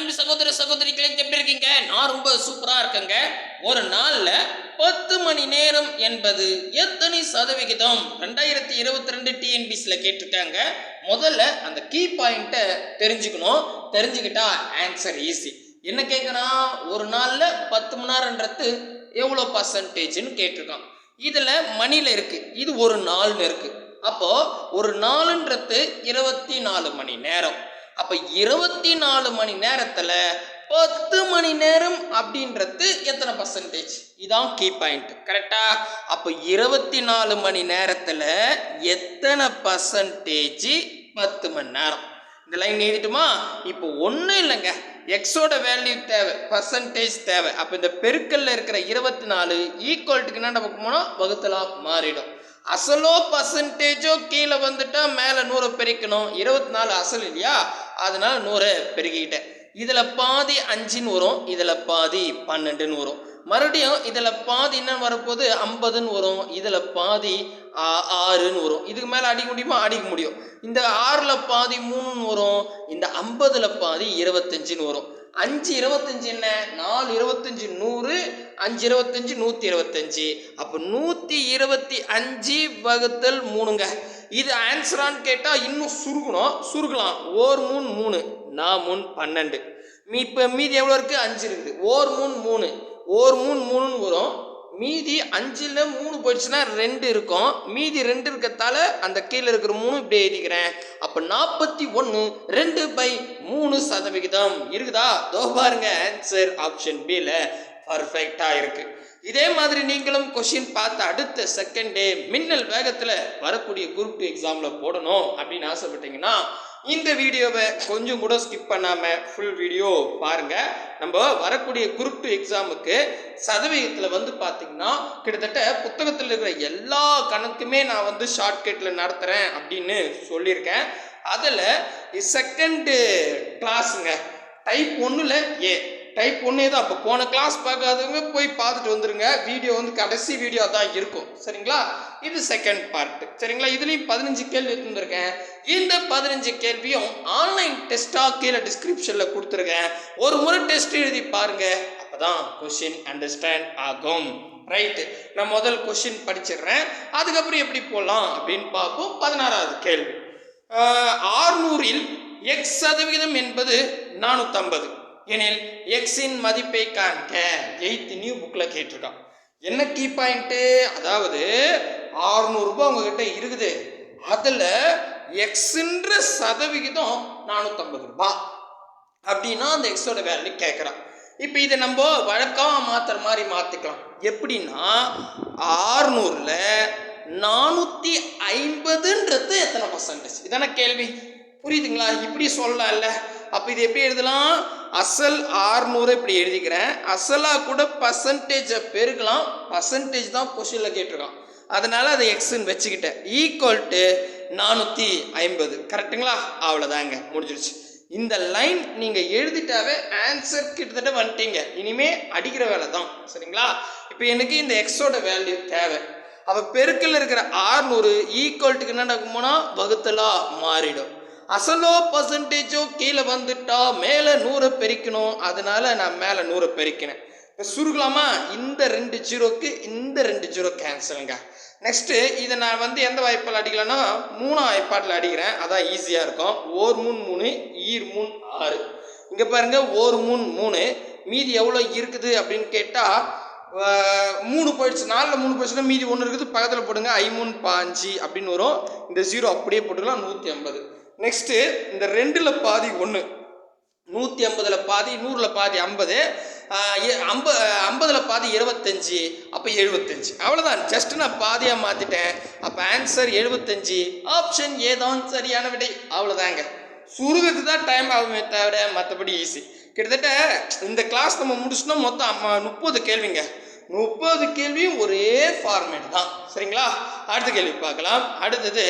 அன்பு சகோதர சகோதரிகளே எப்படி இருக்கீங்க நான் ரொம்ப சூப்பராக இருக்கேங்க. ஒரு நாளில் பத்து மணி நேரம் என்பது எத்தனை சதவிகிதம்? ரெண்டாயிரத்தி இருபத்தி ரெண்டு டிஎன்பிசியில் கேட்டிருக்காங்க. முதல்ல அந்த கீ பாயிண்ட்டை தெரிஞ்சுக்கணும். தெரிஞ்சுக்கிட்டா ஆன்சர் ஈஸி என்ன கேட்குறான் ஒரு நாளில் பத்து மணி நேரன்றது எவ்வளோ பர்சன்டேஜ்னு கேட்டிருக்கான். இதில் மணியில் இருக்குது இது ஒரு நாள்னு இருக்குது அப்போது ஒரு நாளுன்றது இருபத்தி நாலு மணி நேரம். அப்ப இருபத்தி நாலு மணி நேரத்துல பத்து மணி நேரம் அப்படின்றது எத்தனை பர்சன்டேஜ் இதான் கீ பாயிண்ட் கரெக்டா அப்ப இருபத்தி நாலு மணி நேரத்துல எத்தனை பர்சன்டேஜ் பத்து மணி நேரம். இந்த லைன் எழுதிட்டுமா? இப்போ ஒன்றும் இல்லைங்க. எக்ஸோட வேல்யூ தேவை பர்சன்டேஜ் தேவை. அப்போ இந்த பெருக்கல்ல இருக்கிற இருபத்தி நாலு ஈக்குவல்ட்டுக்கு என்ன நம்ம போனால் வகுத்தலாம் மாறிடும். அசலோ பர்சன்டேஜோ கீழே வந்துட்டா மேலே நூறை பெருக்கணும். இருபத்தி நாலு அசல் இல்லையா? அதனால் நூறை பெருக்கிக்கிட்டேன். இதில் பாதி அஞ்சுன்னு வரும் இதில் பாதி பன்னெண்டுன்னு வரும். மறுபடியும் இதில் பாதி என்ன வரப்போகுது? ஐம்பதுன்னு வரும். இதில் பாதி ஆ- ஆறுன்னு வரும். இதுக்கு மேலே அடிக்க முடியுமா? அடிக்க முடியும். இந்த ஆறில் பாதி மூணுன்னு வரும். இந்த ஐம்பதில் பாதி இருபத்தஞ்சுன்னு வரும். அஞ்சு இருபத்தஞ்சு என்ன? நாலு இருபத்தஞ்சு நூறு அஞ்சு இருபத்தஞ்சு நூற்றி இருபத்தஞ்சு. அப்போ நூற்றி இருபத்தி அஞ்சு வகுத்தல் மூணுங்க. இது ஆன்சரான்னு கேட்டால் இன்னும் சுருகணும் சுருகலாம் ஓர் மூணு மூணு. நான் மூணு பன்னெண்டு. மீ இப்போ மீதி எவ்வளோ இருக்குது அஞ்சு இருக்குது. ஓர் மூணு மூணு. ஓர் மூணு மூணுன்னு வரும். மீதி அஞ்சில் மூணு போயிடுச்சுன்னா ரெண்டு இருக்கும். மீதி ரெண்டு இருக்கத்தால அந்த கீழே இருக்கிற மூணு இப்படி எழுதிக்கிறேன். அப்போ நாற்பத்தி ஒன்று ரெண்டு பை மூணு சதவிகிதம். இருக்குதா? தோ பாருங்க. ஆன்சர் ஆப்ஷன் பியில் பர்ஃபெக்டாக இருக்குது இதே மாதிரி நீங்களும் கொஷின் பார்த்து அடுத்த செகண்ட் டே மின்னல் வேகத்தில் வரக்கூடிய குரூப் டூ எக்ஸாமில் போடணும் அப்படின்னு ஆசைப்பட்டீங்கன்னா இந்த வீடியோவை கொஞ்சம் கூட ஸ்கிப் பண்ணாமல் ஃபுல் வீடியோ பாருங்கள் நம்ம வரக்கூடிய குரூப் டூ எக்ஸாமுக்கு சதவீதத்தில் வந்து பார்த்தீங்கன்னா கிட்டத்தட்ட புத்தகத்தில் இருக்கிற எல்லா கணக்குமே நான் வந்து ஷார்ட்கட்டில் நடத்துகிறேன் அப்படின்னு சொல்லியிருக்கேன். அதில் செகண்டு கிளாஸுங்க டைப் ஒன்றில் ஏ டைப் ஒன்றே தான். அப்போ போன கிளாஸ் பார்க்காதவங்க போய் பார்த்துட்டு வந்துருங்க. வீடியோ வந்து கடைசி வீடியோ தான் இருக்கும். சரிங்களா? இது செகண்ட் பார்ட் சரிங்களா? இதுலேயும் பதினஞ்சு கேள்வி இருந்திருக்கேன் இந்த பதினஞ்சு கேள்வியும் ஆன்லைன் டெஸ்ட்டாக கீழே டிஸ்கிரிப்ஷனில் கொடுத்துருக்கேன். ஒரு முறை டெஸ்ட் எழுதி பாருங்கள் அப்போ தான் கொஷின் அண்டர்ஸ்டாண்ட் ஆகும். ரைட்டு நான் முதல் கொஷின் படிச்சிடுறேன். அதுக்கப்புறம் எப்படி போகலாம் அப்படின்னு பார்ப்போம். பதினாறாவது கேள்வி. ஆறுநூறில் எக்ஸ் சதவிகிதம் என்பது நானூற்றம்பது எனில் எக்ஸின் மதிப்பை காண்க. எயித் நியூ புக்கில் கேட்டிருக்கான். என்ன கீ பாயிண்ட்டு அதாவது ஆறுநூறுபா உங்ககிட்ட இருக்குது. அதில் எக்ஸுன்ற சதவிகிதம் நானூற்றம்பது ரூபாய். அப்படின்னா அந்த எக்ஸோட வேல்யூ கேட்குறான் இப்போ இதை நம்ம வழக்கமாக மாற்றுற மாதிரி மாற்றிக்கலாம் எப்படின்னா ஆறுநூறில் நானூற்றி ஐம்பதுன்றது எத்தனை பர்சன்டேஜ் இதான கேள்வி. புரியுதுங்களா? இப்படி சொல்லலாம்ல. அப்போ இது எப்படி எழுதலாம்? அசல் ஆறுநூறு இப்படி எழுதிக்கிறேன். அசலாக கூட பர்சன்டேஜை பெருக்கலாம். பர்சன்டேஜ் தான் கொஷினில் கேட்டிருக்கான். அதனால் அதை எக்ஸ்ன்னு வச்சுக்கிட்டேன். ஈக்குவல் டு நானூற்றி ஐம்பது. கரெக்டுங்களா அவ்வளோதாங்க முடிஞ்சிருச்சு. இந்த லைன் நீங்கள் எழுதிட்டாவே ஆன்சர் கிட்டத்தட்ட வந்துட்டீங்க. இனிமே அடிக்கிற வேலை தான். சரிங்களா? இப்போ எனக்கு இந்த எக்ஸோட வேல்யூ தேவை. அப்போ பெருக்கில் இருக்கிற ஆறுநூறு ஈக்குவல்ட்டுக்கு என்ன நடக்குமோனா வகுத்தலாக மாறிடும். அசலோ பர்சன்டேஜோ கீழே வந்துட்டா மேலே நூறை பெருக்கணும். அதனால நான் மேலே நூறை பெருக்கினேன். இப்போ சுருக்கலாமா? இந்த ரெண்டு ஜீரோக்கு இந்த ரெண்டு ஜீரோ கேன்சலுங்க நெக்ஸ்ட்டு இதை நான் வந்து எந்த வாய்ப்பால் அடிக்கலைன்னா மூணு வாய்ப்பாட்டில் அடிக்கிறேன். அதான் ஈஸியாக இருக்கும். ஓர் மூணு மூணு ஈர் மூணு ஆறு. இங்கே பாருங்க ஓர் மூணு மூணு. மீதி எவ்வளோ இருக்குது அப்படின்னு கேட்டால் மூணு போயிடுச்சு. நாலில் மூணு போயிடுச்சுன்னா மீதி ஒன்று இருக்குது. பக்கத்தில் போடுங்க. ஐ மூணு பாஞ்சு அப்படின்னு வரும். இந்த ஜீரோ அப்படியே போட்டுக்கலாம். நூற்றி ஐம்பது. நெக்ஸ்ட்டு இந்த ரெண்டில் பாதி ஒன்று நூற்றி ஐம்பதில் பாதி நூறில் பாதி ஐம்பது ஐம்ப ஐம்பதில் பாதி இருபத்தஞ்சி அப்போ எழுபத்தஞ்சு. அவ்வளோதான் ஜஸ்ட் நான் பாதியாக மாற்றிட்டேன் அப்போ ஆன்சர் எழுபத்தஞ்சு. ஆப்ஷன் ஏதான் சரியான விடை. அவ்வளோதாங்க சுருகிறது தான் டைம் ஆகுமே தவிர மற்றபடி ஈஸி கிட்டத்தட்ட இந்த கிளாஸ் நம்ம முடிச்சுனா மொத்தம் அம்மா முப்பது கேள்விங்க. முப்பது கேள்வியும் ஒரே ஃபார்மேட் தான். சரிங்களா? அடுத்த கேள்வி பார்க்கலாம். அடுத்தது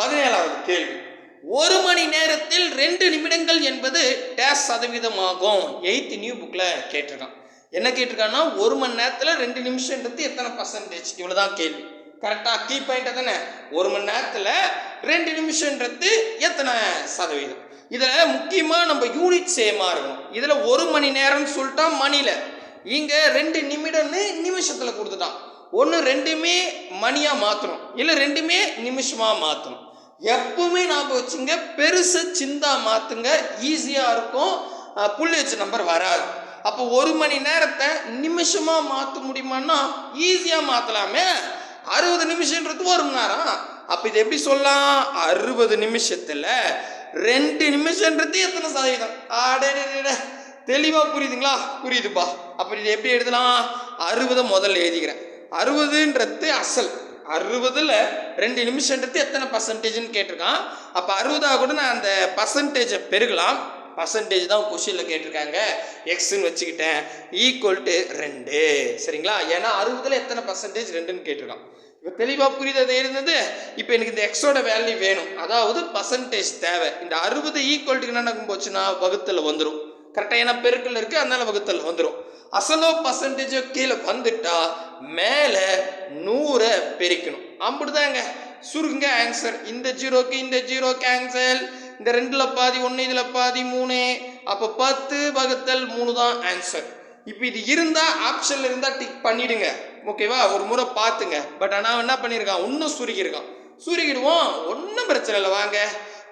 பதினேழாவது கேள்வி. ஒரு மணி நேரத்தில் ரெண்டு நிமிடங்கள் என்பது டேஸ் சதவீதமாகும். எயித்து நியூ புக்கில் கேட்டிருக்கான். என்ன கேட்டிருக்கான்னா ஒரு மணி நேரத்தில் ரெண்டு நிமிஷம்ன்றது எத்தனை பர்சன்டேஜ் இவ்வளோதான் கேள்வி. கரெக்டாக கீ பாயிண்ட் தானே? ஒரு மணி நேரத்தில் ரெண்டு நிமிஷம்ன்றது எத்தனை சதவீதம்? இதில் முக்கியமாக நம்ம யூனிட் சேமாக இருக்கணும். இதில் ஒரு மணி நேரம்னு சொல்லிட்டா மணியில் இங்கே ரெண்டு நிமிடம்னு நிமிஷத்தில் கொடுத்துட்டான். ஒன்று ரெண்டுமே மணியாக மாற்றணும் இல்லை ரெண்டுமே நிமிஷமாக மாற்றணும் எப்பவுமே ஞாபகம் வச்சுங்க பெருசு சிந்தா மாற்றுங்க ஈஸியாக இருக்கும். புள்ளி வச்ச நம்பர் வராது. அப்போ ஒரு மணி நேரத்தை நிமிஷமாக மாற்ற முடியுமான்னா ஈஸியாக மாற்றலாமே அறுபது நிமிஷன்றது ஒரு மணி நேரம். அப்போ இது எப்படி சொல்லலாம்? அறுபது நிமிஷத்தில். ரெண்டு நிமிஷன்றது எத்தனை சதவீதம்? அடே தெளிவாக புரியுதுங்களா? புரியுதுப்பா. அப்போ இது எப்படி எழுதலாம்? அறுபதை முதல்ல எழுதிக்கிறேன். அறுபதுன்றது அசல். அறுபதில் ரெண்டு நிமிஷன்றது எத்தனை பர்சன்டேஜ்னு கேட்டிருக்கான். அப்போ அறுபதாக கூட நான் அந்த பர்சன்டேஜை பெருகலாம். பர்சன்டேஜ் தான் கொஷினில் கேட்டிருக்காங்க. எக்ஸ்ன்னு வச்சுக்கிட்டேன். ஈக்குவல் டு ரெண்டு. சரிங்களா? ஏன்னா அறுபதில் எத்தனை பர்சன்டேஜ் ரெண்டுன்னு கேட்டிருக்கான். இப்போ தெளிவாக புரியுது இருந்தது? இப்போ எனக்கு இந்த எக்ஸோட வேல்யூ வேணும். அதாவது பர்சன்டேஜ் தேவை. இந்த அறுபது ஈக்குவல்ட்டுக்கு என்ன நடக்கும் போச்சுன்னா வகுத்தில் வந்துடும் கரெக்டாக ஏன்னா பெருக்கல் இருக்குது அதனால வகுத்தல் வந்துடும் அசலோ பர்சன்டேஜோ கீழே வந்துட்டா மேலே நூறை பெருக்கணும். அப்படிதாங்க. சுருங்க ஆன்சர் இந்த ஜீரோக்கு இந்த ஜீரோ கேன்சல் இந்த ரெண்டில் பாதி ஒன்று இதில் பாதி மூணு. அப்போ பத்து வகுத்தல் மூணு தான் ஆன்சர் இப்போ இது இருந்தால் ஆப்ஷனில் இருந்தால் டிக் பண்ணிடுங்க. ஓகேவா ஒரு முறை பார்த்துங்க. பட் ஆனால் என்ன பண்ணியிருக்கான் இன்னும் சுருகியிருக்கான் சுருகிடுவோம் ஒன்றும் பிரச்சனை இல்லை. வாங்க.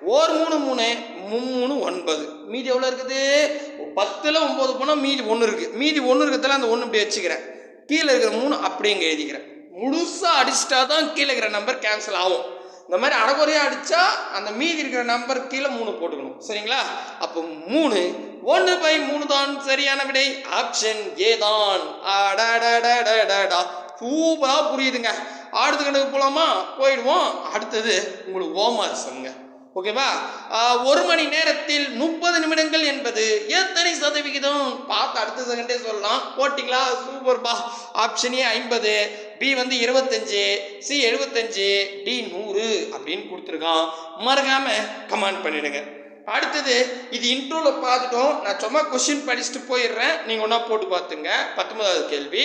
ஒரு மூணு மூணு மூணு ஒன்பது. மீதி எவ்வளோ இருக்குது? பத்தில் ஒம்பது போனால் மீதி ஒன்று இருக்குது மீதி ஒன்று இருக்கிறதுல அந்த ஒன்று இப்படி வச்சுக்கிறேன். கீழே இருக்கிற மூணு அப்படியே இங்கே எழுதிக்கிறேன். முழுசாக அடிச்சிட்டா தான் கீழே இருக்கிற நம்பர் கேன்சல் ஆகும். இந்த மாதிரி அடகுறையாக அடித்தா அந்த மீதி இருக்கிற நம்பர் கீழே மூணு போட்டுக்கணும். சரிங்களா? அப்போ மூணு ஒன்று பை மூணு தான் சரியான விடை. ஆப்ஷன் ஏ தான். சூப்பராக புரியுதுங்க. அடுத்த கணக்கு போகலாமா போயிடுவோம். அடுத்தது உங்களுக்கு ஓமாரி சொல்லுங்க. ஓகேவா? ஒரு மணி நேரத்தில் முப்பது நிமிடங்கள் என்பது எத்தனை சதவிகிதம்? பார்த்து அடுத்த செகண்டே சொல்லலாம். போட்டிங்களா? சூப்பர்பா பா. ஆப்ஷனே ஐம்பது பி வந்து இருபத்தஞ்சு சி எழுபத்தஞ்சு டி நூறு அப்படின்னு கொடுத்துருக்கான். மறக்காம கமெண்ட் பண்ணிடுங்க. அடுத்தது இது இன்ட்ரோவில் பார்த்துட்டோம். நான் சும்மா கொஷின் படிச்சுட்டு போயிடுறேன். நீங்கள் ஒன்றா போட்டு பார்த்துங்க. பத்தொன்பதாவது கேள்வி.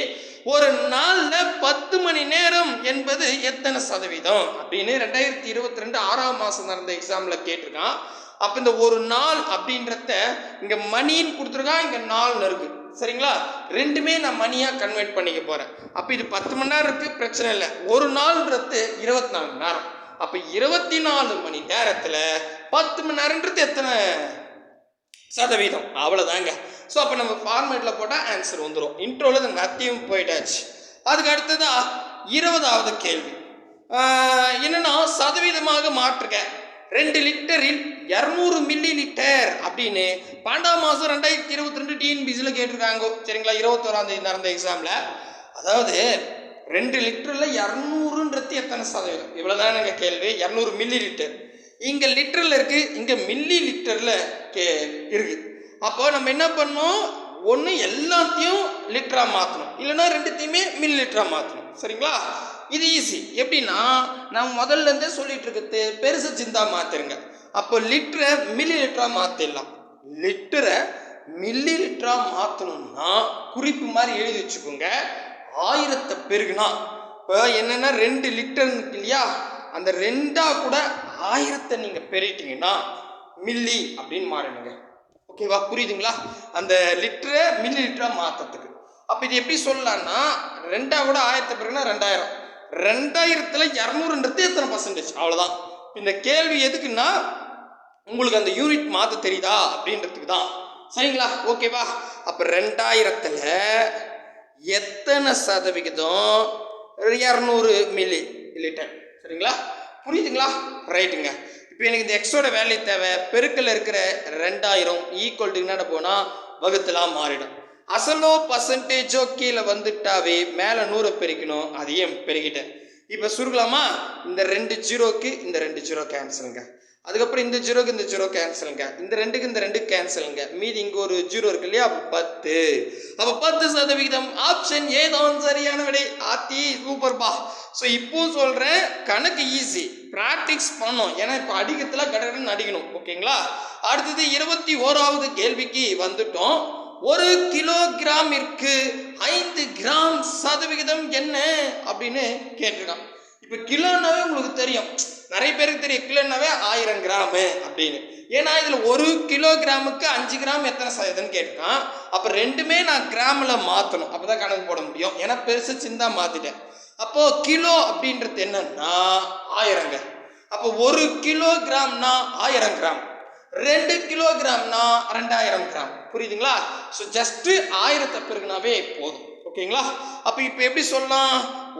ஒரு நாளில் பத்து மணி நேரம் என்பது எத்தனை சதவீதம்? அப்படின்னு ரெண்டாயிரத்தி இருபத்தி ரெண்டு ஆறாம் மாதம் நடந்த எக்ஸாமில் கேட்டிருக்கான். அப்போ இந்த ஒரு நாள் அப்படின்றத இங்கே மணின்னு கொடுத்துருக்கான். இங்கே நாள்னு இருக்குது சரிங்களா? ரெண்டுமே நான் மணியாக கன்வெர்ட் பண்ணிக்க போகிறேன் அப்போ இது பத்து மணி நேரம் இருக்குது பிரச்சனை இல்லை. ஒரு நாள்ன்றது இருபத்தி நாலு மணி நேரம். அப்போ இருபத்தி நாலு மணி நேரத்தில் பத்து மணி நேரன்றது எத்தனை சதவீதம்? அவ்வளோதாங்க ஸோ அப்போ நம்ம ஃபார்மேட்டில் போட்டால் ஆன்சர் வந்துடும் இன்ட்ரோவில் இந்த நத்தியும் போயிட்டாச்சு. அதுக்கு அடுத்ததா இருபதாவது கேள்வி. என்னென்னா என்னன்னா சதவீதமாக மாற்றுக. ரெண்டு லிட்டரில் இரநூறு மில்லி லிட்டர் அப்படின்னு பன்னெண்டாம் மாதம் ரெண்டாயிரத்தி இருபத்தி ரெண்டு டிஎன்பிசியில் கேட்டிருக்காங்க. சரிங்களா? இருபத்தோராம் தேதி நடந்த எக்ஸாமில் அதாவது ரெண்டு லிட்டரில் இரநூறுன்றது எத்தனை சதவீதம்? இவ்வளோதான் எனக்கு கேள்வி. இரநூறு மில்லி லிட்டர் இங்கே லிட்டரில் இருக்குது இங்கே மில்லி லிட்டரில் கே இருக்குது அப்போ நம்ம என்ன பண்ணோம் ஒன்று எல்லாத்தையும் லிட்டராக மாற்றணும் இல்லைன்னா ரெண்டுத்தையுமே மில்லி லிட்டராக மாற்றணும் சரிங்களா? இது ஈஸி எப்படின்னா நான் முதல்ல இருந்தே சொல்லிட்டு இருக்கிறது பெருசு சிந்தா மாற்றிருங்க அப்போ லிட்டரை மில்லி லிட்டராக மாற்றிடலாம் லிட்டரை மில்லி லிட்டராக மாற்றணும்னா குறிப்பு மாதிரி எழுதி வச்சுக்கோங்க. ஆயிரத்தை பெருகுனா இப்போ என்னென்னா ரெண்டு லிட்டர் இல்லையா? அந்த ரெண்டாக கூட ஆயிரத்தை நீங்கள் பெருகிட்டீங்கன்னா மில்லி அப்படின்னு மாறிடுங்க ஓகேவா புரியுதுங்களா? அந்த லிட்டரை மில்லி லிட்டராக மாற்றத்துக்கு அப்போ இது எப்படி சொல்லலாம்னா ரெண்டாவோட ஆயிரத்தை பிறகுனா ரெண்டாயிரம். ரெண்டாயிரத்தில் இரநூறுன்றது எத்தனை பர்சன்டேஜ் அவ்வளோதான் இந்த கேள்வி எதுக்குன்னா உங்களுக்கு அந்த யூனிட் மாற்ற தெரியுதா? அப்படின்றதுக்கு தான். சரிங்களா? ஓகேவா அப்போ ரெண்டாயிரத்தில் எத்தனை சதவிகிதம்? இரநூறு மில்லி லிட்டர் சரிங்களா? புரியுதுங்களா? ரைட்டுங்க இப்போ எனக்கு இந்த எக்ஸோட வேல்யூ தேவை. பெருக்கில் இருக்கிற ரெண்டாயிரம் ஈக்குவல் என்ன என்னென்ன போனால் வகுத்தலாம் மாறிடும். அசலோ பர்சன்டேஜோ கீழே வந்துட்டாவே மேலே நூறை பெருக்கணும். அதையும் பெருகிட்டேன் இப்போ சுருக்கலாமா? இந்த ரெண்டு ஜீரோக்கு இந்த ரெண்டு ஜீரோ கேன்சலுங்க அதுக்கப்புறம் இந்த ஜீரோக்கு இந்த ஜீரோ கேன்சலுங்க இந்த ரெண்டுக்கு இந்த ரெண்டு கேன்சலுங்க மீதி இங்கே ஒரு ஜீரோ இருக்கு இல்லையா? அப்போ பத்து. அப்போ பத்து சதவிகிதம் ஆப்ஷன் ஏதான் சரியான விடை. ஆத்தி சூப்பர்பா ஸோ இப்போ சொல்கிறேன் கணக்கு ஈஸி ப்ராக்டிக்ஸ் பண்ணோம் ஏன்னா இப்போ அடிக்கிறதுல கடகடன்னு அடிக்கணும். ஓகேங்களா? அடுத்தது இருபத்தி ஓராவது கேள்விக்கு வந்துட்டோம். ஒரு கிலோகிராமிற்கு ஐந்து கிராம் சதவிகிதம் என்ன? அப்படின்னு கேட்டிருக்கான். இப்போ கிலோனாவே உங்களுக்கு தெரியும். நிறைய பேருக்கு தெரியும் கிலோனாவே ஆயிரம் கிராமு அப்படின்னு. ஏன்னா இதில் ஒரு கிலோ கிராமுக்கு அஞ்சு கிராம் எத்தனை சதவீதம்னு கேட்டிருக்கான் அப்போ ரெண்டுமே நான் கிராமில் மாற்றணும் அப்போ தான் கணக்கு போட முடியும். ஏன்னா பெருசு சிந்தா மாற்றிட்டேன் அப்போது கிலோ அப்படின்றது என்னன்னா ஆயிரங்க அப்போ ஒரு கிலோ கிராம்னா ஆயிரம் கிராம். ரெண்டு கிலோ கிராம்னா ரெண்டாயிரம் கிராம். புரியுதுங்களா? ஸோ ஜஸ்ட்டு ஆயிரத்தை பெருகுனாவே போதும். ஓகேங்களா? அப்போ இப்போ எப்படி சொல்லலாம்?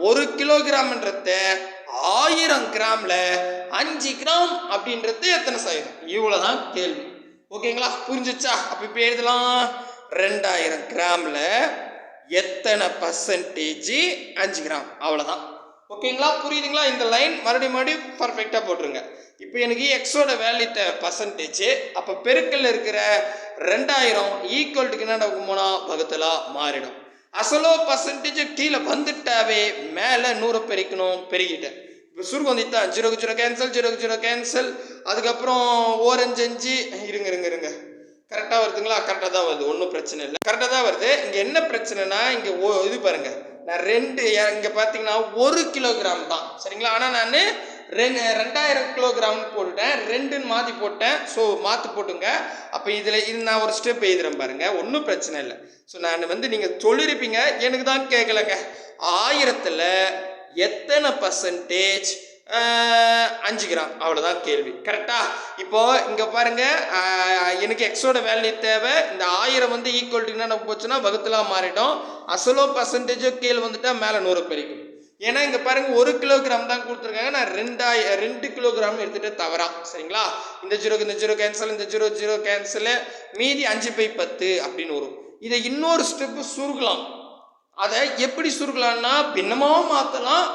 ஒரு கிலோகிராம்ன்றத ஆயிரம் கிராமில் அஞ்சு கிராம் அப்படின்றது எத்தனை சதவீதம்? இவ்வளோதான் கேள்வி. ஓகேங்களா? புரிஞ்சிச்சா? அப்போ இப்போ எழுதலாம். ரெண்டாயிரம் கிராமில் எத்தனை பர்சன்டேஜ் அஞ்சு கிராம்? அவ்வளோதான் ஓகேங்களா? புரியுதுங்களா? இந்த லைன் மறுபடியும் மறுபடியும் பர்ஃபெக்டாக போட்டுருங்க. இப்போ எனக்கு எக்ஸோட வேல்யூ தேவை பர்சன்டேஜ் அப்போ பெருக்கல்ல இருக்கிற ரெண்டாயிரம் ஈக்குவல்ட்டுக்கு என்ன போனா பகுத்தலாக மாறிடும். அசலோ பர்சன்டேஜ் கீழே வந்துட்டாவே மேலே நூறை பெருக்கணும் பெருகிட்டேன். இப்போ சுருக்கம் வந்துட்டா. ஜீரோக்கு ஜீரோ கேன்சல் ஜீரோக்கு ஜீரோ கேன்சல் அதுக்கப்புறம் ஓரஞ்சு அஞ்சு. இருங்க இருங்க இருங்க. கரெக்டாக வருதுங்களா? கரெக்டாக தான் வருது. ஒன்றும் பிரச்சனை இல்லை. கரெக்டாக தான் வருது. இங்கே என்ன பிரச்சனைனா இங்கே ஓ இது பாருங்க. நான் ரெண்டு இங்கே பார்த்தீங்கன்னா ஒரு கிலோகிராம் தான். சரிங்களா? ஆனால் நான் ரெண்டு ரெண்டாயிரம் கிலோகிராம்னு போட்டுட்டேன். ரெண்டுன்னு மாற்றி போட்டேன். ஸோ மாற்றி போட்டுங்க. அப்போ இதில் இது நான் ஒரு ஸ்டெப் எழுதுறேன் பாருங்க. ஒன்றும் பிரச்சனை இல்லை. ஸோ நான் வந்து நீங்கள் சொல்லியிருப்பீங்க எனக்கு தான் கேட்கலங்க ஆயிரத்தில் எத்தனை பர்சன்டேஜ் அஞ்சு கிராம். அவ்வளோதான் கேள்வி. கரெக்டா இப்போ இங்கே பாருங்க எனக்கு எக்ஸோட வேல்யூ தேவை. இந்த ஆயிரம் வந்து ஈக்குவல் என்னென்ன என்ன போச்சுன்னா வகுத்துலாம் மாறிடும் அசலோ பர்சன்டேஜோ கீழே வந்துட்டால் மேலே நூறு பெருக்கும். ஏன்னா இங்கே பாருங்க ஒரு கிலோகிராம் தான் கொடுத்துருக்காங்க. நான் ரெண்டாய் ரெண்டு கிலோகிராம் எடுத்துகிட்டு தவறா. சரிங்களா? இந்த ஜீரோக்கு இந்த ஜீரோ கேன்சல் இந்த ஜீரோ ஜீரோ கேன்சல் மீதி அஞ்சு பை பத்து அப்படின்னு வரும். இதை இன்னொரு ஸ்டெப்பு சுருக்கலாம். அதை எப்படி சுருக்கலாம்னா பின்னமாகவும் மாற்றலாம்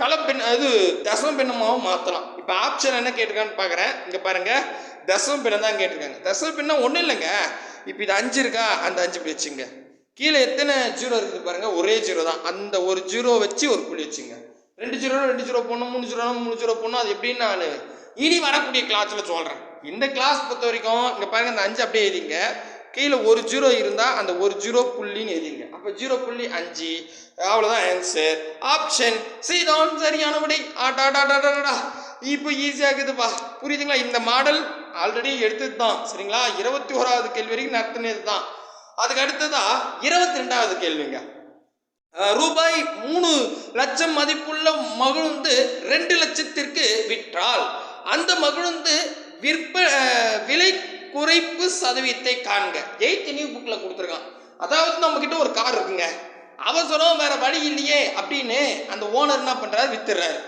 கலை பின் இது தசம பின்னமாகவும் மாற்றலாம் இப்போ ஆப்ஷன் என்ன கேட்டிருக்கான்னு பார்க்குறேன் இங்கே பாருங்கள் தசம பின்னம் தான் கேட்டிருக்காங்க. தசம பின்னம் ஒன்றும் இல்லைங்க. இப்போ இது அஞ்சு இருக்கா? அந்த அஞ்சு புள்ளி வச்சுங்க. கீழே எத்தனை ஜீரோ இருக்குது பாருங்கள் ஒரே ஜீரோ தான். அந்த ஒரு ஜீரோ வச்சு ஒரு புள்ளி வச்சுங்க. ரெண்டு ஜீரோ ரெண்டு ஜீரோ போடணும் மூணு ஜீரோ மூணு ஜீரோ போடணும். அது எப்படின்னு நான் இனி வரக்கூடிய கிளாஸில் சொல்கிறேன் இந்த கிளாஸ் பொறுத்த வரைக்கும் இங்கே பாருங்கள் இந்த அஞ்சு அப்படியே எழுதிங்க. கீழே ஒரு ஜீரோ இருந்தால் அந்த ஒரு ஜீரோ புள்ளின்னு எழுதிங்க அப்போ ஜீரோ புள்ளி அஞ்சு அவ்வளோதான் ஆன்சர் ஆப்ஷன் செய்தான் சரியான விடை ஆட்டாடாடாடாடா இப்போ ஈஸியாக இருக்குதுப்பா புரியுதுங்களா? இந்த மாடல் ஆல்ரெடி எடுத்தது தான் சரிங்களா? இருபத்தி ஓராவது கேள்வி வரைக்கும் நடத்தினது தான் அதுக்கு அடுத்ததா இருபத்தி ரெண்டாவது கேள்விங்க ரூபாய் மூணு லட்சம் மதிப்புள்ள மகிழ்ந்து ரெண்டு லட்சத்திற்கு விற்றால் அந்த மகிழ்ந்து விற்ப விலை குறைப்பு சதவீதத்தை காண்க. எயித் நியூ புக்கில் கொடுத்துருக்கான். அதாவது நம்ம கிட்ட ஒரு கார் இருக்குங்க. அவசரம் வேற வழி இல்லையே அப்படின்னு அந்த ஓனர் என்ன பண்றாரு? வித்துறாரு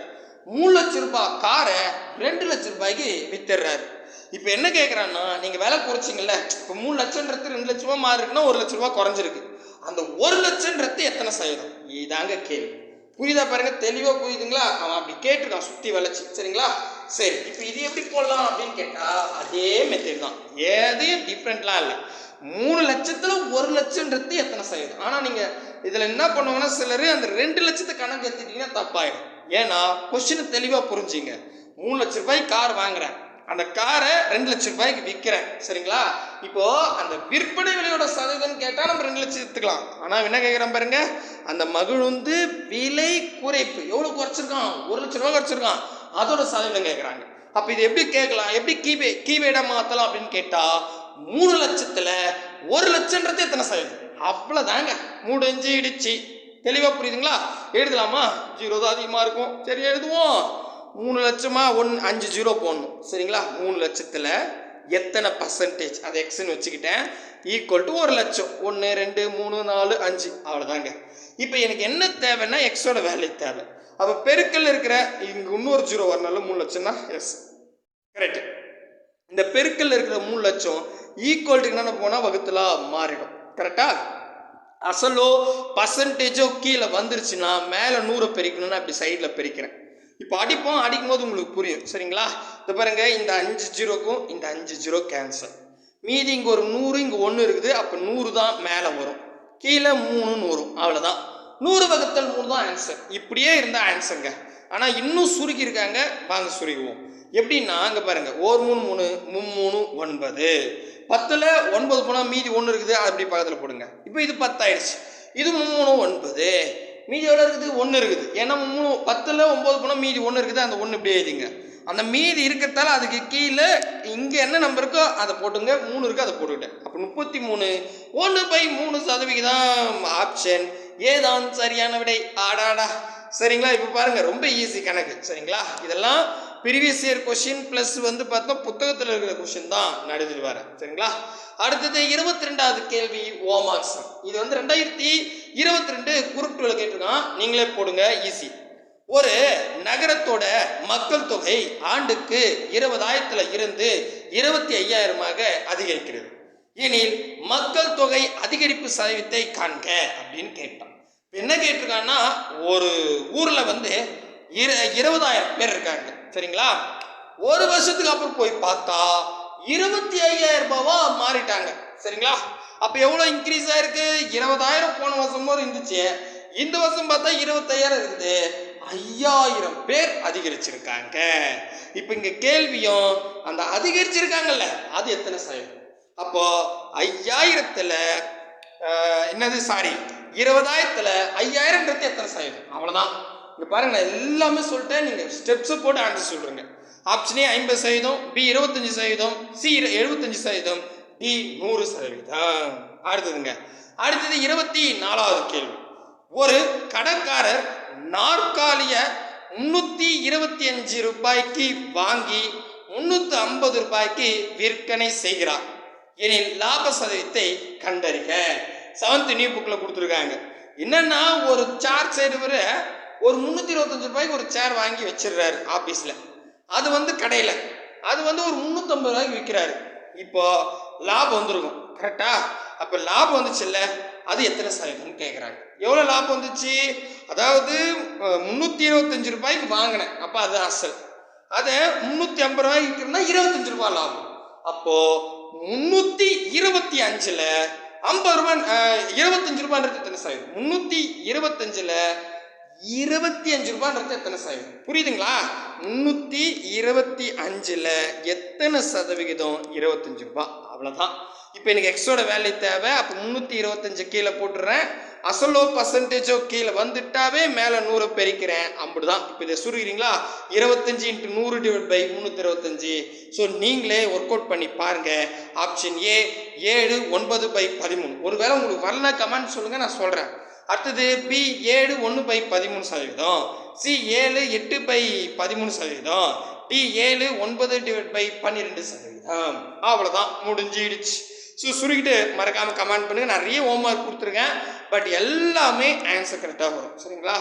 மூணு லட்சம் ரூபாய் காரை ரெண்டு லட்சம் ரூபாய்க்கு வித்துறாரு இப்போ என்ன கேட்குறான்னா நீங்கள் விலை குறைச்சிங்கல்ல இப்போ மூணு லட்சம்ன்றது ரெண்டு லட்ச ரூபா மாறி இருக்குன்னா ஒரு லட்ச ரூபா குறைஞ்சிருக்கு. அந்த ஒரு லட்சன்றது எத்தனை சதவீதம்? இதாங்க கேள்வி. புரியுதா பாருங்க? தெளிவாக புரியுதுங்களா? அவன் அப்படி கேட்டிருக்கான் சுற்றி வளைச்சி. சரிங்களா? சரி இப்போ இது எப்படி போடலாம் அப்படின்னு கேட்டால் அதே மெத்தட் தான். எதையும் டிஃப்ரெண்ட்லாம் இல்லை. மூணு லட்சத்தில் ஒரு லட்சம்ன்றது எத்தனை சதவீதம்? ஆனால் நீங்கள் இதில் என்ன பண்ணுவாங்கன்னா சிலர் அந்த ரெண்டு லட்சத்தை கணக்கு எடுத்துட்டீங்கன்னா தப்பாயிடும். ஏன்னா கொஸ்டின் தெளிவாக புரிஞ்சுங்க. மூணு லட்ச ரூபாய் கார் வாங்குறேன். அந்த காரை ரெண்டு லட்ச ரூபாய்க்கு விற்கிறேன் சரிங்களா? இப்போ அந்த விற்பனை விலையோட சதவீதம் கேட்டால் நம்ம ரெண்டு லட்சம் எடுத்துக்கலாம். ஆனால் என்ன கேட்குறேன் பாருங்க? அந்த மகிழுந்து விலை குறைப்பு. எவ்வளோ குறைச்சிருக்கான்? ஒரு லட்ச ரூபா குறைச்சிருக்கான். அதோட சதவீதம் கேட்குறாங்க அப்போ இது எப்படி கேட்கலாம்? எப்படி கீபே கீவேடாக மாற்றலாம் அப்படின்னு கேட்டால் மூணு லட்சத்தில் ஒரு லட்சன்றது எத்தனை சதவீதம்? அவ்வளோதாங்க முடிஞ்சு இடிச்சு. தெளிவாக புரியுதுங்களா? எழுதலாமா? ஜீரோ தான் அதிகமாக இருக்கும். சரி எழுதுவோம். மூணு லட்சமாக ஒன் அஞ்சு ஜீரோ போடணும். சரிங்களா? மூணு லட்சத்தில் எத்தனை பர்சன்டேஜ் அதை எக்ஸ்ன்னு வச்சுக்கிட்டேன். ஈக்குவல் டு ஒரு லட்சம். ஒன்று ரெண்டு மூணு நாலு அஞ்சு. அவ்வளோதாங்க இப்போ எனக்கு என்ன தேவைன்னா எக்ஸோட வேல்யூ தேவை. அப்போ பெருக்கல் இருக்கிற இங்கே இன்னொரு ஜீரோ வரனால மூணு லட்சம் தான் எஸ் கரெக்ட் இந்த பெருக்கல் இருக்கிற மூணு லட்சம் ஈக்குவல்ட்டுக்கு என்னென்ன போனால் வகுத்தலாக மாறிடும். கரெக்டா அசலோ பர்சன்டேஜோ கீழே வந்துருச்சுன்னா மேலே நூறை பெருக்கணும்னா அப்படி சைடில் பெருக்கிறேன். இப்போ அடிப்போம் அடிக்கும் போது உங்களுக்கு புரியும். சரிங்களா? இந்த பாருங்க இந்த அஞ்சு ஜீரோக்கும் இந்த அஞ்சு ஜீரோ கேன்சல் மீதி இங்கே ஒரு நூறு இங்கே ஒன்று இருக்குது. அப்போ நூறு தான் மேலே வரும். கீழே மூணுன்னு வரும். அவ்வளோதான் நூறு வகுத்தல் மூணு தான் ஆன்சர் இப்படியே இருந்தால் ஆன்சருங்க ஆனால் இன்னும் சுருக்கியிருக்காங்க. வாங்க சுருக்குவோம் எப்படின்னா அங்கே பாருங்க. ஒரு மூணு மூணு மும்மூணு ஒன்பது. பத்தில் ஒன்பது போனால் மீதி ஒன்று இருக்குது. அது அப்படி பக்கத்தில் போடுங்க. இப்போ இது பத்தாயிடுச்சு. இது மும்மூணு ஒன்பது. மீதி எவ்வளோ இருக்குது? ஒன்று இருக்குது. ஏன்னா மூணு பத்தில் ஒம்பது போனால் மீதி ஒன்று இருக்குது? அந்த ஒன்று இப்படி எழுதிங்க. அந்த மீதி இருக்கிறதால அதுக்கு கீழே இங்கே என்ன நம்பர் இருக்கோ அதை போட்டுங்க. மூணு இருக்கோ அதை போட்டுக்கிட்டேன். அப்போ முப்பத்தி மூணு. ஒன்று பை மூணு சதவிகிதம் ஆப்ஷன் ஏதான் சரியான விடை. ஆடாடா. சரிங்களா? இப்போ பாருங்கள் ரொம்ப ஈஸி கணக்கு. சரிங்களா? இதெல்லாம் ப்ரீவியஸ் இயர் கொஷின் ப்ளஸ் வந்து பார்த்தா புத்தகத்தில் இருக்கிற கொஷின் தான் நடந்துட்டு வரேன் சரிங்களா? அடுத்தது இருபத்தி ரெண்டாவது கேள்வி ஓமாக்சம் இது வந்து ரெண்டாயிரத்தி இருபத்தி ரெண்டு குரூப் கேட்டிருக்கான். நீங்களே போடுங்க ஈஸி ஒரு நகரத்தோட மக்கள் தொகை ஆண்டுக்கு இருபதாயிரத்துல இருந்து இருபத்தி ஐயாயிரமாக அதிகரிக்கிறது. எனில் மக்கள் தொகை அதிகரிப்பு சதவீதத்தை காண்க அப்படின்னு கேட்டான். என்ன கேட்டிருக்காங்கன்னா ஒரு ஊரில் வந்து இரு இருபதாயிரம் பேர் இருக்காங்க. சரிங்களா? ஒரு வருஷத்துக்கு அப்புறம் போய் பார்த்தா இருபத்தி ஐயாயிரம் ரூபாவா மாறிட்டாங்க. சரிங்களா? அப்போ எவ்வளோ இன்க்ரீஸ் ஆயிருக்கு? இருபதாயிரம் போன வருஷம் போது இருந்துச்சு. இந்த வருஷம் பார்த்தா இருபத்தையாயிரம் இருக்குது. ஐயாயிரம் பேர் அதிகரிச்சிருக்காங்க. இப்போ இங்கே கேள்வியும் அந்த அதிகரிச்சிருக்காங்கல்ல அது எத்தனை சதவீதம்? அப்போ ஐயாயிரத்தில் என்னது சாரி இருபதாயிரத்தில் ஐயாயிரம்ன்றது எத்தனை சதவீதம்? அவ்வளோதான் இங்கே பாருங்க நான் எல்லாமே சொல்லிட்டேன். நீங்கள் ஸ்டெப்ஸை போட்டு ஆன்சர் சொல்றீங்க ஆப்ஷன் ஏ ஐம்பது சதவீதம் பி இருபத்தஞ்சு சதவீதம் சி எழுபத்தஞ்சு சதவீதம் டி நூறு சதவீதம். அடுத்ததுங்க. அடுத்தது இருபத்தி நாலாவது கேள்வி. ஒரு கடைக்காரர் நாற்காலிய முன்னூற்றி இருபத்தி அஞ்சு ரூபாய்க்கு வாங்கி முன்னூற்றி ஐம்பது ரூபாய்க்கு விற்பனை செய்கிறார். எனில் லாப சதவீதத்தை கண்டறிக. செவன்த் நியூ புக்கில் கொடுத்துருக்காங்க. என்னன்னா ஒரு சேர் செய்கிறவர் ஒரு முந்நூற்றி இருபத்தஞ்சு ரூபாய்க்கு ஒரு சேர் வாங்கி வச்சிடுறாரு ஆஃபீஸில் அது வந்து கடையில். அது வந்து ஒரு முந்நூற்றம்பது ரூபாய்க்கு விற்கிறாரு இப்போ லாபம் வந்திருக்கும். கரெக்டா அப்போ லாபம் வந்துச்சுல்ல? அது எத்தனை சதவீதம்னு கேட்குறாங்க எவ்வளோ லாபம் வந்துச்சு? அதாவது முந்நூற்றி இருபத்தஞ்சு ரூபாய்க்கு வாங்கினேன். அப்போ அது அசல் அதை முந்நூற்றி ஐம்பது ரூபாய்க்கு விற்கிறேன்னா இருபத்தஞ்சு ரூபா லாபம். அப்போது முந்நூற்றி இருபத்தி அஞ்சில் ஐம்பது ரூபாய் இருபத்தஞ்சு ரூபான்றது எத்தனை சதவீதம்? முந்நூற்றி இருபத்தஞ்சில் இருபத்தி அஞ்சு ரூபான்றது எத்தனை சதவீதம் புரியுதுங்களா? முந்நூற்றி இருபத்தி அஞ்சில் எத்தனை சதவிகிதம்? இருபத்தஞ்சு ரூபாய் அவ்வளோதான் இப்போ எனக்கு எக்ஸோட வேல்யூ தேவை. அப்போ முந்நூற்றி இருபத்தஞ்சு கீழே போட்டுடுறேன் அசலோ பர்சன்டேஜோ கீழே வந்துட்டாவே மேலே நூறு பெருக்கிறேன். அப்படிதான் இப்போ இதை சுருகிறீங்களா இருபத்தஞ்சு இன்ட்டு நூறு டிவைட் பை முந்நூற்றி இருபத்தஞ்சு. ஸோ நீங்களே ஒர்க் அவுட் பண்ணி பாருங்கள் ஆப்ஷன் ஏ ஏழு ஒன்பது பை பதிமூணு. ஒருவேளை உங்களுக்கு வரல கமெண்ட் சொல்லுங்கள் நான் சொல்கிறேன் அடுத்தது பி ஏழு ஒன்று பை பதிமூணு சதவீதம். சி ஏழு எட்டு பை பதிமூணு சதவீதம். டி ஏழு ஒன்பது டிவைட் பை பன்னிரெண்டு சதவீதம். அவ்வளோதான் முடிஞ்சிடுச்சு. ஸோ சுருக்கிட்டு மறக்காமல் கமெண்ட் பண்ணுங்கள் நிறைய ஹோம் ஒர்க் கொடுத்துருக்கேன். பட் எல்லாமே ஆன்சர் கரெக்டாக வரும். சரிங்களா?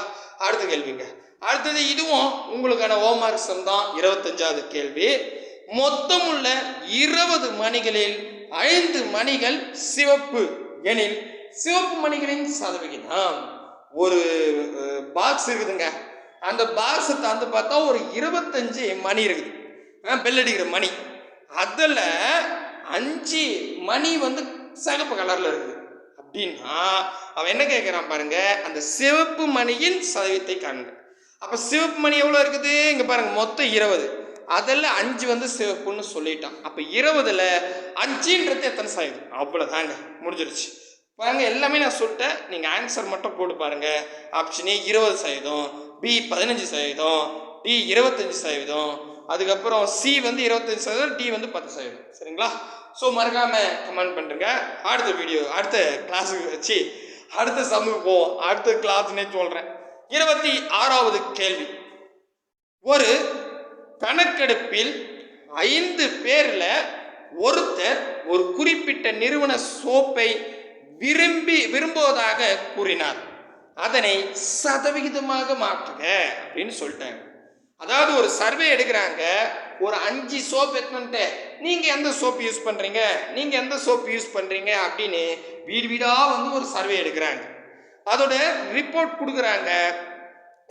அடுத்த கேள்விங்க. அடுத்தது இதுவும் உங்களுக்கான ஹோம்ஒர்க் சம் தான். இருபத்தஞ்சாவது கேள்வி. மொத்தமுள்ள இருபது மணிகளில் ஐந்து மணிகள் சிவப்பு எனில் சிவப்பு மணிகளின் சதவிகிதம். ஒரு பாக்ஸ் இருக்குதுங்க. அந்த பாக்ஸை தந்து பார்த்தா ஒரு இருபத்தஞ்சு மணி இருக்குது. பெல் அடிக்கிற மணி. அதில் அஞ்சு மணி வந்து சிகப்பு கலரில் இருக்குது. அப்படின்னா அவன் என்ன கேட்குறான் பாருங்க அந்த சிவப்பு மணியின் சதவீதத்தை காண்க. அப்போ சிவப்பு மணி எவ்வளோ இருக்குது? இங்கே பாருங்க மொத்தம் இருபது. அதில் அஞ்சு வந்து சிவப்புன்னு சொல்லிட்டான். அப்போ இருபதில் அஞ்சுன்றது எத்தனை சதவீதம்? அவ்வளோதாங்க முடிஞ்சிருச்சு. பாருங்க எல்லாமே நான் சொல்லிட்டேன். நீங்கள் ஆன்சர் மட்டும் போட்டு பாருங்க. ஆப்ஷன் ஏ இருபது சதவீதம் பி பதினஞ்சு சதவீதம் டி இருபத்தஞ்சு சதவீதம் அதுக்கப்புறம் சி வந்து இருபத்தஞ்சு சதவீதம் டி வந்து பத்து சதவீதம். சரிங்களா? ஸோ மறக்காமல் கமெண்ட் பண்ணுறங்க அடுத்த வீடியோ அடுத்த கிளாஸுக்கு வச்சு அடுத்த சமூக போவோம். அடுத்த கிளாஸ்னே சொல்கிறேன் இருபத்தி ஆறாவது கேள்வி. ஒரு கணக்கெடுப்பில் ஐந்து பேரில் ஒருத்தர் ஒரு குறிப்பிட்ட நிறுவன சோப்பை விரும்பி விரும்புவதாக கூறினார். அதனை சதவிகிதமாக மாற்றுக அப்படின்னு சொல்லிட்டாங்க. அதாவது ஒரு சர்வே எடுக்கிறாங்க ஒரு அஞ்சு சோப் எடுத்துட்டு நீங்கள் எந்த சோப் யூஸ் பண்ணுறீங்க நீங்கள் எந்த சோப் யூஸ் பண்ணுறீங்க அப்படின்னு வீடு வீடாக வந்து ஒரு சர்வே எடுக்கிறாங்க. அதோட ரிப்போர்ட் கொடுக்குறாங்க.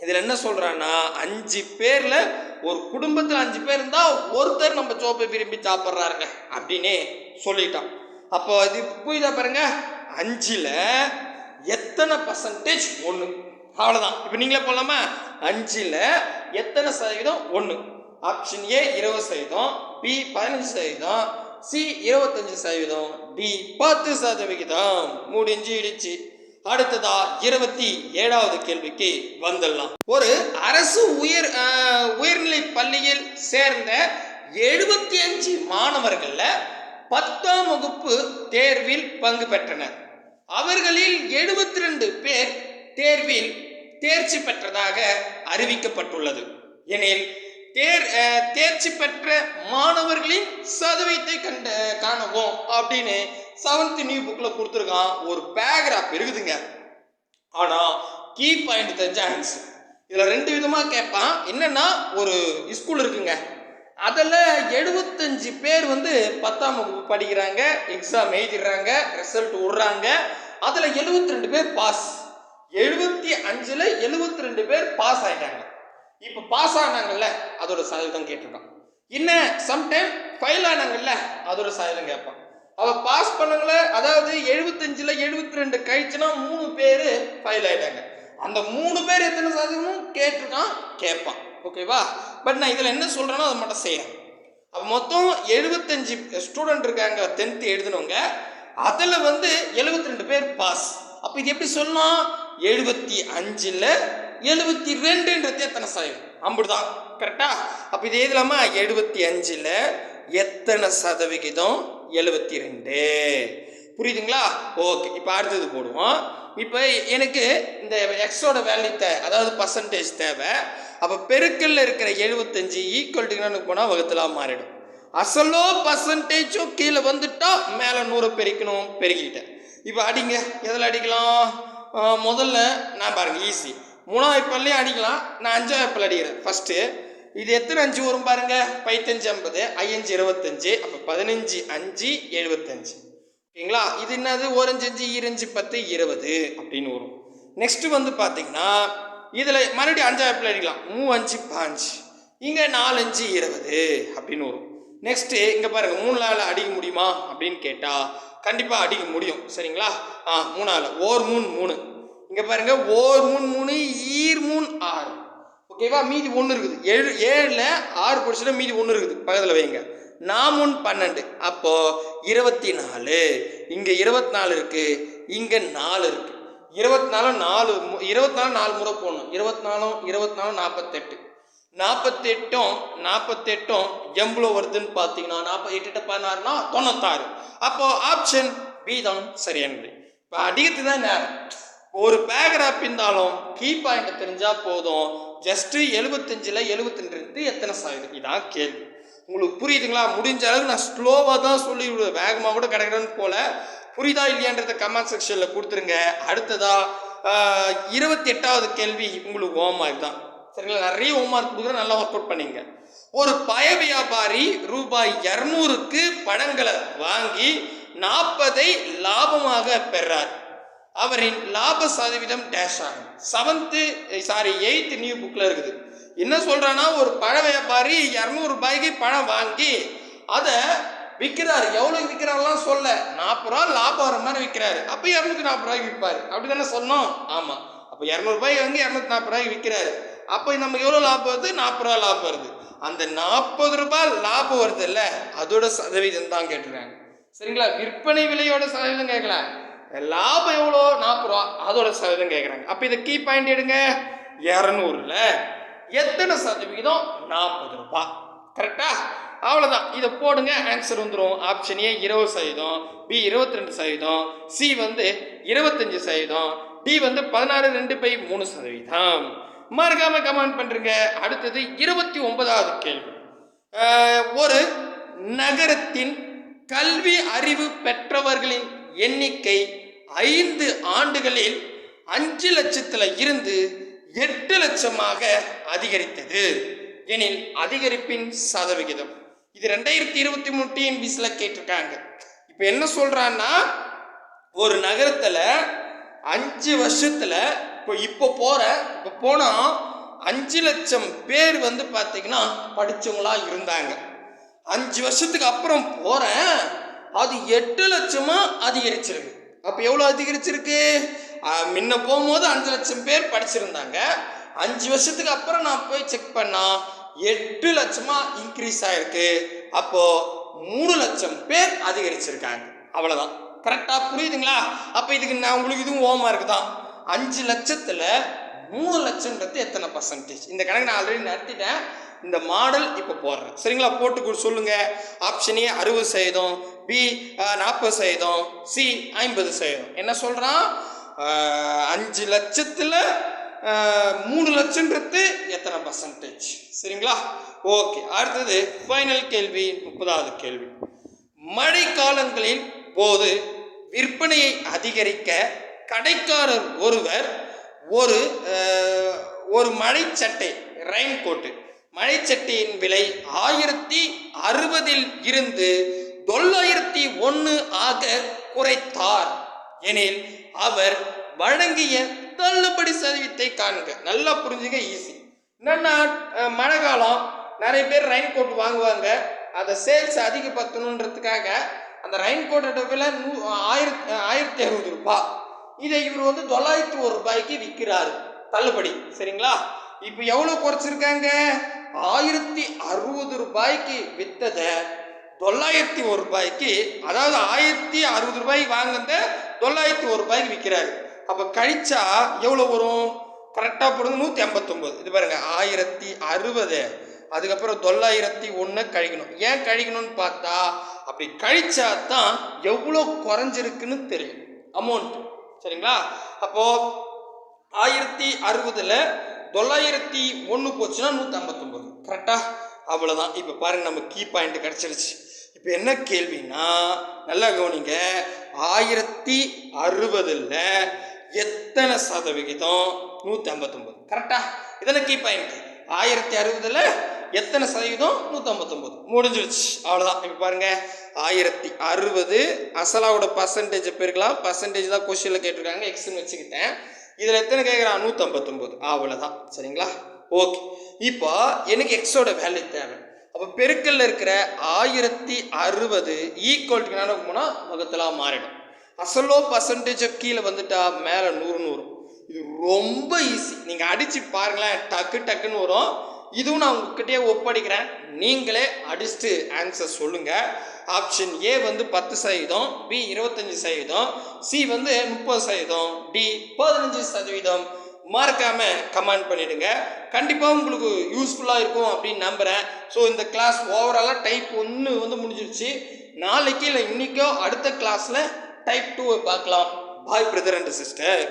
இதில் என்ன சொல்கிறான்னா அஞ்சு பேரில் ஒரு குடும்பத்தில் அஞ்சு பேர் இருந்தால் ஒருத்தர் நம்ம சோப்பை விரும்பி சாப்பிட்றாருங்க அப்படின்னு சொல்லிட்டான். அப்போ இது புரியுதா பாருங்கள் அஞ்சில் எத்தனை பர்சன்டேஜ் ஒன்று அவ்வளோதான் இப்போ நீங்களே போகலாமா அஞ்சில் எத்தனை சதவீதம்? ஒன்று ஆப்ஷன் ஏ இருபது சதவீதம் பி பதினஞ்சு சதவீதம் சி இருபத்தஞ்சு சதவீதம் டி பத்து சதவிகிதம். முடிஞ்சிடுச்சு அடுத்ததா இருபத்தி ஏழாவது கேள்விக்கு வந்துடலாம். ஒரு அரசு உயர் உயர்நிலை பள்ளியில் சேர்ந்த எழுபத்தி அஞ்சு மாணவர்கள்ல பத்தாம் வகுப்பு தேர்வில் பங்கு பெற்றனர். அவர்களில் எழுபத்தி ரெண்டு பேர் தேர்வில் தேர்ச்சி பெற்றதாக அறிவிக்கப்பட்டுள்ளது. எனில் தேர் தேர்ச்சி பெற்ற மாணவர்களின் சதவீதத்தை கண்ட காணவும் அப்படின்னு செவன்த் நியூ புக்கில் கொடுத்துருக்கான். ஒரு பேராகிராஃப் இருக்குதுங்க. ஆனால் கீ பாயிண்ட் தெரிஞ்ச ஆன்சர் இதில் ரெண்டு விதமாக கேட்பான் என்னன்னா ஒரு ஸ்கூல் இருக்குங்க. அதில் எழுபத்தஞ்சு பேர் வந்து பத்தாம் வகுப்பு படிக்கிறாங்க எக்ஸாம் எழுதிடுறாங்க ரிசல்ட் விடுறாங்க. அதில் 72 ரெண்டு பேர் பாஸ் எழுபத்தி அஞ்சில் 72 ரெண்டு பேர் பாஸ் ஆகிட்டாங்க இப்போ பாஸ் ஆனாங்கல்ல அதோட சதவீதம் கேட்டிருக்கான். என்ன சம்டைம் ஃபெயில் ஆனாங்கல்ல அதோட சதவீதம் கேட்பான். அவள் பாஸ் பண்ணவங்கள அதாவது எழுபத்தஞ்சில் எழுபத்தி ரெண்டு கழிச்சுனா மூணு பேர் ஃபெயில் ஆகிட்டாங்க அந்த மூணு பேர் எத்தனை சதவீதமும் கேட்டிருக்கான்? கேட்பான். ஓகேவா பட் நான் இதில் என்ன சொல்கிறேனோ அதை மட்டும் செய்கிறேன் அப்போ மொத்தம் எழுபத்தஞ்சு ஸ்டூடெண்ட் இருக்காங்க டென்த்து எழுதினவங்க. அதில் வந்து 72 ரெண்டு பேர் பாஸ் அப்போ இது எப்படி சொல்லலாம்? எழுபத்தி அஞ்சில் எழுபத்தி ரெண்டுன்றது எத்தனை சதவீதம்? அம்புடுதான் கரெக்டா அப்போ இது எழுதலாமா எழுபத்தி அஞ்சில் எத்தனை சதவிகிதம்? எழுபத்தி ரெண்டு புரியுதுங்களா? ஓகே இப்போ அடுத்தது போடுவோம். இப்போ எனக்கு இந்த எக்ஸோட வேல்யூ தேவை அதாவது பர்சன்டேஜ் தேவை. அப்போ பெருக்கல்ல இருக்கிற எழுபத்தஞ்சு ஈக்குவல் டு போனால் வகுத்தலாம் மாறிடும். அசலோ பர்சன்டேஜும் கீழே வந்துட்டா மேலே நூறு பெருக்கணும் பெருக்கிட்டேன் இப்போ அடிங்க எதில் அடிக்கலாம்? முதல்ல நான் பாருங்க ஈஸி மூணாவது பல்லையும் அடிக்கலாம் நான் அஞ்சாவது பல் அடிக்கிறேன். ஃபஸ்ட்டு இது எத்தனை அஞ்சு வரும் பாருங்க? பைத்தஞ்சு ஐம்பது ஐயஞ்சு இருபத்தஞ்சு அப்போ பதினஞ்சு அஞ்சு எழுபத்தஞ்சு. ஓகேங்களா? இது என்னது? ஓரஞ்சு அஞ்சு ஈரஞ்சு பத்து இருபது அப்படின்னு வரும். நெக்ஸ்ட்டு வந்து பார்த்தீங்கன்னா இதில் மறுபடியும் அஞ்சாவது பிள்ளை அடிக்கலாம் மூ அஞ்சு பாஞ்சு. இங்கே நாலஞ்சு இருபது அப்படின்னு வரும். நெக்ஸ்ட்டு இங்கே பாருங்கள் மூணு நாள் அடிக்க முடியுமா அப்படின்னு கேட்டால் கண்டிப்பாக அடிக்க முடியும். சரிங்களா? ஆ மூணாவில் ஓர் மூணு மூணு. இங்கே பாருங்கள் ஓர் மூணு மூணு ஈர் மூணு ஆறு. ஓகேவா மீதி ஒன்று இருக்குது. ஏழு ஏழில் ஆறு பிடிச்சிட்டா மீதி ஒன்று இருக்குது. பக்கத்தில் வைங்க. நாமுன் பன்னெண்டு. அப்போது இருபத்தி நாலு. இங்கே இருபத்தி நாலு இருக்குது இங்கே நாலு இருக்குது இருபத்தி நாலு நாலு மு- இருபத்தி நாலு நாலு முறை போடணும். இருபத்தி நாலும் இருபத்தி நாலும் நாற்பத்தெட்டு நாற்பத்தெட்டும் நாற்பத்தெட்டும் எவ்வளோ வருதுன்னு பார்த்தீங்கன்னா நாற்பத்தெட்டு எட்டு பதினாறுனா தொண்ணூத்தாறு. அப்போ ஆப்ஷன் பி தான் சரியானது இப்போ அடிக்கிறது தான் நேரம். ஒரு பேராகிராஃப் இருந்தாலும் கீ பாயிண்ட் தெரிஞ்சா போதும். ஜஸ்ட் எழுபத்தஞ்சில் எழுபத்தி எத்தனை சதவீதம்? இதான் கேள்வி. உங்களுக்கு புரியுதுங்களா? முடிஞ்ச அளவுக்கு நான் ஸ்லோவாக தான் சொல்லி விடுவேன் வேகமாக கூட கிடைக்கிறேன்னு போல. புரியுதா இல்லையான்றத கமெண்ட் செக்ஷனில் கொடுத்துருங்க. அடுத்ததா இருபத்தி எட்டாவது கேள்வி உங்களுக்கு ஹோம்ஒர்க் தான். சரிங்களா? நிறைய ஹோம்ஒர்க் கொடுக்குறேன் நல்லா ஒர்க் அவுட் பண்ணிங்க. ஒரு பய வியாபாரி ரூபாய் இரநூறுக்கு பழங்களை வாங்கி நாற்பதை லாபமாக பெறார். அவரின் லாப சதவீதம் டேஷ் ஆகும். செவன்த்து சாரி எயித்து நியூ புக்கில் இருக்குது. என்ன சொல்கிறான்னா ஒரு பழ வியாபாரி இரநூறு ரூபாய்க்கு பழம் வாங்கி அதை விற்கிறாரு எவ்வளோக்கு விற்கிறாரெல்லாம் சொல்ல. நாற்பது ரூபா லாபம் வர மாதிரி விற்கிறாரு அப்போ இரநூத்தி நாற்பது ரூபாய்க்கு விற்பாரு. அப்படி தானே சொன்னோம்? ஆமாம் அப்போ இரநூறுபாய்க்கு வாங்கி இரநூத்தி நாற்பது ரூபாய்க்கு விற்கிறாரு அப்போ நம்ம எவ்வளோ லாபம் வருது? நாற்பது ரூபா லாபம் வருது. அந்த நாற்பது ரூபாய் லாபம் வருது இல்லை அதோட சதவீதம் தான் கேட்டுருக்காங்க சரிங்களா? விற்பனை விலையோட சதவீதம் கேட்கல. லாபம் எவ்வளோ? நாற்பது ரூபா. அதோட சதவீதம் கேட்குறாங்க. அப்போ இதை கீ பாயிண்ட் எடுங்க. இரநூறுல எத்தனை சதவீதம்? நாற்பது ரூபாய் கரெக்டா? அவ்வளோதான் இதை போடுங்க ஆன்சர் வந்துடும் ஆப்ஷன் ஏ இருபது சதவீதம் பி இருபத்தி ரெண்டு சதவீதம் சி வந்து இருபத்தஞ்சு சதவீதம் டி வந்து பதினாறு ரெண்டு பை மூணு சதவீதம். மறக்காம கமெண்ட் பண்ணுறீங்க அடுத்தது இருபத்தி ஒன்பதாவது கேள்வி. ஒரு நகரத்தின் கல்வி அறிவு பெற்றவர்களின் எண்ணிக்கை ஐந்து ஆண்டுகளில் அஞ்சு லட்சத்தில் இருந்து எட்டு லட்சமாக அதிகரித்தது. எனில் அதிகரிப்பின் சதவிகிதம். இது ரெண்டாயிரத்தி இருபத்தி மூணு டிஎன்பிசியில் கேட்டிருக்காங்க. இப்போ என்ன சொல்கிறான்னா ஒரு நகரத்தில் அஞ்சு வருஷத்தில் இப்போ இப்போ போகிற இப்போ போனால் அஞ்சு லட்சம் பேர் வந்து பார்த்தீங்கன்னா படிச்சவங்களா இருந்தாங்க. அஞ்சு வருஷத்துக்கு அப்புறம் போகிறேன் அது எட்டு லட்சமாக அதிகரிச்சிருக்கு. அப்போ எவ்வளோ அதிகரிச்சிருக்கு? முன்ன போகும்போது அஞ்சு லட்சம் பேர் படிச்சிருந்தாங்க. அஞ்சு வருஷத்துக்கு அப்புறம் நான் போய் செக் பண்ணால் எட்டு லட்சமா இன்க்ரீஸ் ஆயிருக்கு. அப்போ மூணு லட்சம் பேர் அதிகரிச்சிருக்காங்க. அவ்வளவுதான். கரெக்டாக புரியுதுங்களா? அப்போ இதுக்கு நான் உங்களுக்கு இதுவும் ஓமா தான் அஞ்சு லட்சத்தில் மூணு லட்சம்ன்றது எத்தனை பர்சன்டேஜ் இந்த கணக்கு நான் ஆல்ரெடி நடத்திட்டேன். இந்த மாடல் இப்போ போடுறேன். சரிங்களா? போட்டு கொடு சொல்லுங்க. ஆப்ஷன் ஏ அறுபது சதவீதம் பி நாற்பது சதவீதம் சி ஐம்பது சதவீதம். என்ன சொல்கிறான் அஞ்சு லட்சத்தில் மூணு லட்சம்ன்றது எத்தனை பர்சன்டேஜ் சரிங்களா? ஓகே அடுத்தது ஃபைனல் கேள்வி முப்பதாவது கேள்வி. மழை காலங்களின் போது விற்பனையை அதிகரிக்க கடைக்காரர் ஒருவர் ஒரு ஒரு மழைச்சட்டை ரெயின் கோட்டு மழைச்சட்டையின் விலை ஆயிரத்தி அறுபதில் இருந்து தொள்ளாயிரத்தி ஒன்று ஆக குறைத்தார். எனில் அவர் வழங்கிய தள்ளுபடி சதவீதத்தை காண்க. நல்லா புரிஞ்சுங்க ஈஸி என்னன்னா மழை காலம் நிறைய பேர் ரெயின் கோட் வாங்குவாங்க. அதை சேல்ஸ் அதிகப்படுத்தணுன்றதுக்காக அந்த ரெயின் கோட்டோட விலை நூ ஆயிரத்தி ஆயிரத்தி அறுபது ரூபாய் இதை இவர் வந்து தொள்ளாயிரத்தி ஒரு ரூபாய்க்கு விற்கிறாரு. தள்ளுபடி. சரிங்களா? இப்போ எவ்வளோ குறைச்சிருக்காங்க? ஆயிரத்தி அறுபது ரூபாய்க்கு விற்றதை தொள்ளாயிரத்தி ஒரு ரூபாய்க்கு அதாவது ஆயிரத்தி அறுபது ரூபாய்க்கு வாங்குறத தொள்ளாயிரத்தி ஒரு ரூபாய்க்கு விற்கிறாரு. அப்போ கழிச்சா எவ்வளோ வரும்? கரெக்டாக போடுங்க நூற்றி ஐம்பத்தொம்போது இது பாருங்கள் ஆயிரத்தி அறுபது. அதுக்கப்புறம் தொள்ளாயிரத்தி ஒன்று கழிக்கணும். ஏன் கழிக்கணும்னு பார்த்தா அப்படி கழிச்சா தான் எவ்வளோ குறைஞ்சிருக்குன்னு தெரியும். அமௌண்ட் சரிங்களா? அப்போது ஆயிரத்தி அறுபதில் தொள்ளாயிரத்தி ஒன்று போச்சுன்னா நூற்றி ஐம்பத்தொம்போது கரெக்டாக அவ்வளோதான் இப்போ பாருங்கள் நம்ம கீ பாயிண்ட் கிடச்சிருச்சு. இப்போ என்ன கேள்வின்னா நல்லா கவனிங்க ஆயிரத்தி அறுபதில் எத்தனை சதவிகிதம்? நூற்றி ஐம்பத்தொம்போது கரெக்டா இதெல்லாம் கீ பாயிண்ட் ஆயிரத்தி அறுபதில் எத்தனை சதவீதம் நூற்றம்பத்தொம்போது முடிஞ்சிருச்சு. அவ்வளோதான் இப்போ பாருங்க. ஆயிரத்தி அறுபது. அசலாவோட பர்சன்டேஜ் பெருக்கலாம் பர்சன்டேஜ் தான் கொஸ்டினில் கேட்டிருக்காங்க. எக்ஸ்னு வச்சுக்கிட்டேன். இதில் எத்தனை கேட்குறான்? நூற்றம்பத்தொம்போது அவ்வளோதான் சரிங்களா? ஓகே இப்போ எனக்கு எக்ஸோட வேல்யூ தேவை. அப்போ பெருக்கல்ல இருக்கிற ஆயிரத்தி அறுபது ஈக்குவல்ட்டுக்கு என்ன போனால் வகுத்தலாக மாறிடும். அசலோ பர்சன்டேஜோ கீழே வந்துட்டா மேலே நூறு நூறு. இது ரொம்ப ஈஸி நீங்கள் அடித்து பாருங்களேன் டக்கு டக்குன்னு வரும். இதுவும் நான் உங்ககிட்டயே ஒப்படைக்கிறேன். நீங்களே அடிச்சுட்டு ஆன்சர் சொல்லுங்கள் ஆப்ஷன் ஏ வந்து பத்து சதவீதம் பி இருபத்தஞ்சி சதவீதம் சி வந்து முப்பது சதவீதம் டி பதினஞ்சு சதவீதம். மறக்காமல் கமெண்ட் பண்ணிவிடுங்க கண்டிப்பாக உங்களுக்கு யூஸ்ஃபுல்லாக இருக்கும் அப்படின்னு நம்புகிறேன் ஸோ இந்த கிளாஸ் ஓவராலாக டைப் ஒன்று வந்து முடிஞ்சிருச்சு. நாளைக்கு இல்லை இன்றைக்கோ அடுத்த கிளாஸில் டைப் டூவை பார்க்கலாம். பாய் பிரதர் அண்ட் சிஸ்டர்